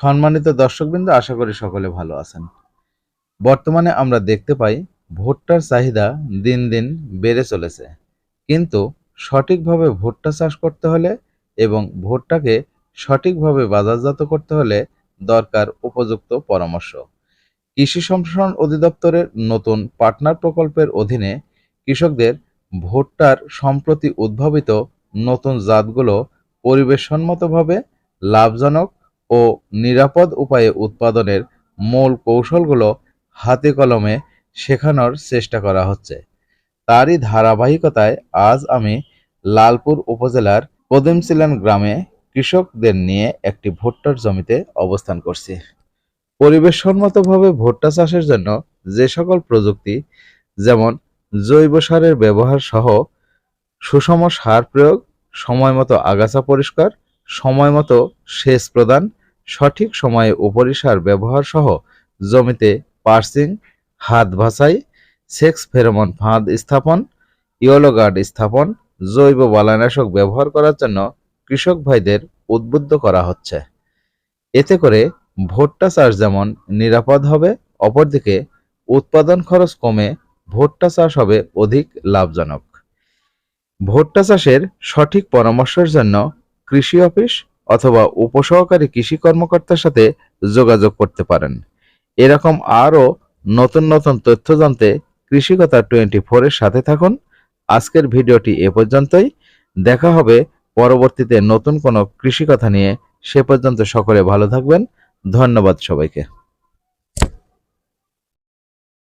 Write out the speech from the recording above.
সম্মানিত দর্শকবৃন্দ, আশা করি সকলে ভালো আছেন। বর্তমানে আমরা দেখতে পাই ভুট্টার চাহিদা দিন দিন বেড়ে চলেছে। কিন্তু সঠিকভাবে ভুট্টা চাষ করতে হলে এবং ভুট্টাকে সঠিকভাবে বাজারজাত করতে হলে দরকার উপযুক্ত পরামর্শ। কৃষি সম্প্রসারণ অধিদপ্তরের নতুন পার্টনার প্রকল্পের অধীনে কৃষকদের ভুট্টার সম্প্রতি উদ্ভাবিত নতুন জাতগুলো পরিবেশসম্মতভাবে লাভজনক ও নিরাপদ উপায়ে উৎপাদনের মূল কৌশলগুলো হাতে কলমে শেখানোর চেষ্টা করা হচ্ছে। তারই ধারাবাহিকতায় আজ আমি লালপুর উপজেলার কদিমসিলান গ্রামে কৃষকদের নিয়ে একটি ভুট্টার জমিতে অবস্থান করছি। পরিবেশসম্মতভাবে ভুট্টা চাষের জন্য যে সকল প্রযুক্তি, যেমন জৈব সারের ব্যবহার সহ সুষম সার প্রয়োগ, সময়মতো আগাছা পরিষ্কার সময়মতো সেচ প্রদান, সঠিক সময়ে উপরিসার ব্যবহার সহ জমিতে পার্সিং, হাত ভাসাই, সেক্স ফেরোমন ফাঁদ স্থাপন, ইয়েলো গার্ড স্থাপন, জৈব বালানাশক ব্যবহার করার জন্য কৃষক ভাইদের উদ্বুদ্ধ করা হচ্ছে। এতে করে ভুট্টা চাষ যেমন নিরাপদ হবে, অপরদিকে উৎপাদন খরচ কমে ভুট্টা চাষ হবে অধিক লাভজনক। ভুট্টা চাষের সঠিক পরামর্শের জন্য কৃষি অফিস অথবা উপসহকারী কৃষি কর্মকর্তার সাথে যোগাযোগ করতে পারেন। এরকম আরও নতুন নতুন তথ্য জানতে কৃষিকতা টোয়েন্টি ফোরের সাথে থাকুন। আজকের ভিডিওটি এ পর্যন্তই। দেখা হবে পরবর্তীতে নতুন কোনো কৃষি কথা নিয়ে। সে পর্যন্ত সকলে ভালো থাকবেন। ধন্যবাদ সবাইকে।